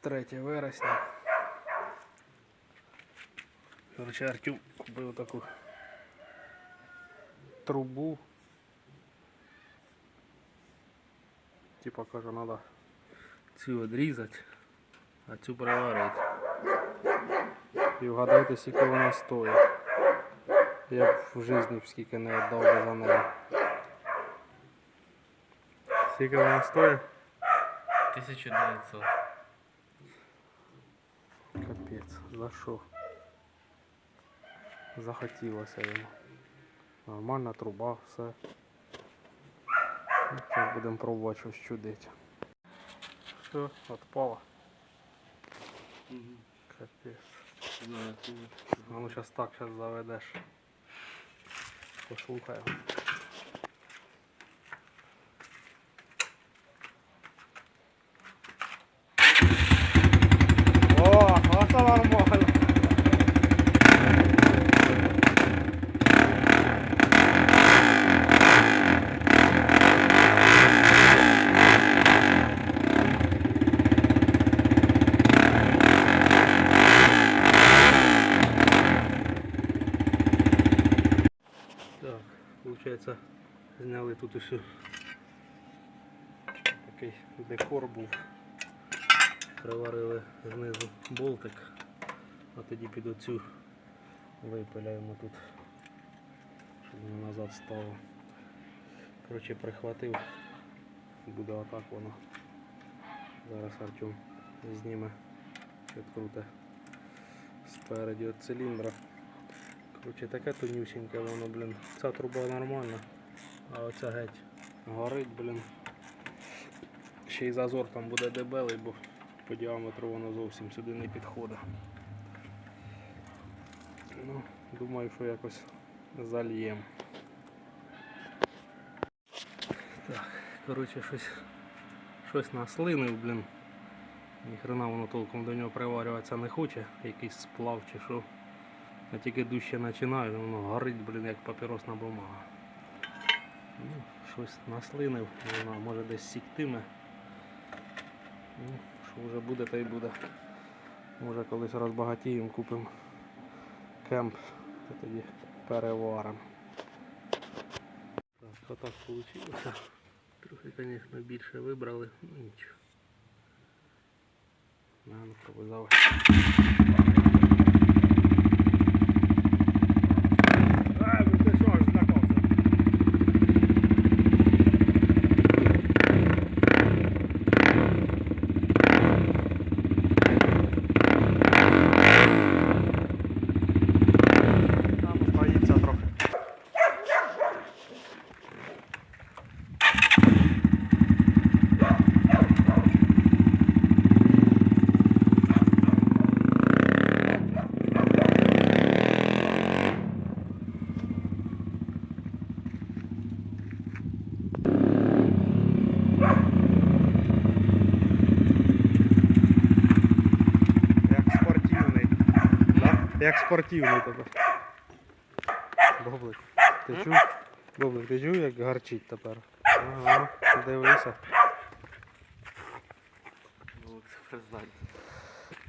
3 вересня. Короче, Артем купив таку трубу. Типа каже, треба цю відрізати, а цю приварити. І вгадайте, скільки вона стоїть. Я б в житті б скільки не віддав би за неї. Скільки вона стоїть? 1900. Капець, за що? Захотілося йому. Нормальна труба, все. Ну, Зараз будемо пробувати щось чудити. Все, відпало. Капець. Ну зараз так зараз заведеш. Послухаємо. Получается, зняли тут усю такий декор був. Приварили знизу болтик, а тоді під оцю випиляємо тут, щоб воно назад стало. Коротше, прихватив, буде отак воно. Зараз Артем зніме, відкруте спереді від циліндра. Короче, таке тонюсіньке воно, блін. Ця труба нормальна, а оця геть горить, блін. Ще й зазор там буде дебелий, бо по діаметру воно зовсім сюди не підходить. Ну, думаю, що якось зальєм. Так, коротше, щось, щось наслинив, блін. Ніхрена воно толком до нього приварюватися не хоче, якийсь сплав чи що. Я тільки дужче починаю, воно горить, блін, як папіросна бумага. Ну, щось наслинив, не може десь сіктиме. Ну, що вже буде, то й буде. Може колись розбагатіємо, купимо кемп, то тоді переваримо. Так, отак вийшло. Трохи, звісно, більше вибрали, ну нічого. На, ну пробуй заводь. А, ну ти що ж знакомся? Там боїться трохи. Як спортивний. Да? Як спортивний тебе. Бублик. Ти чув? Бублик, ти чув, як гарчить тепер? Ага, дивися. Ну, це признання.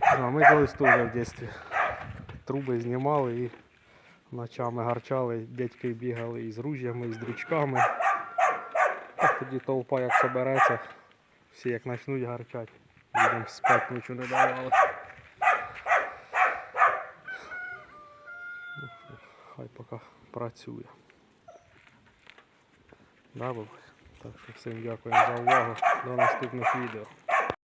А ми колись теж в дитинстві труби знімали і ночами гарчали, дядьки бігали із ружьями, і з дрючками. А тоді толпа як собереться, всі як почнуть гарчати. Людям спати нічого не давали. Ну, Поки працює. Да. Так що всім дякуємо за увагу. До наступних відео.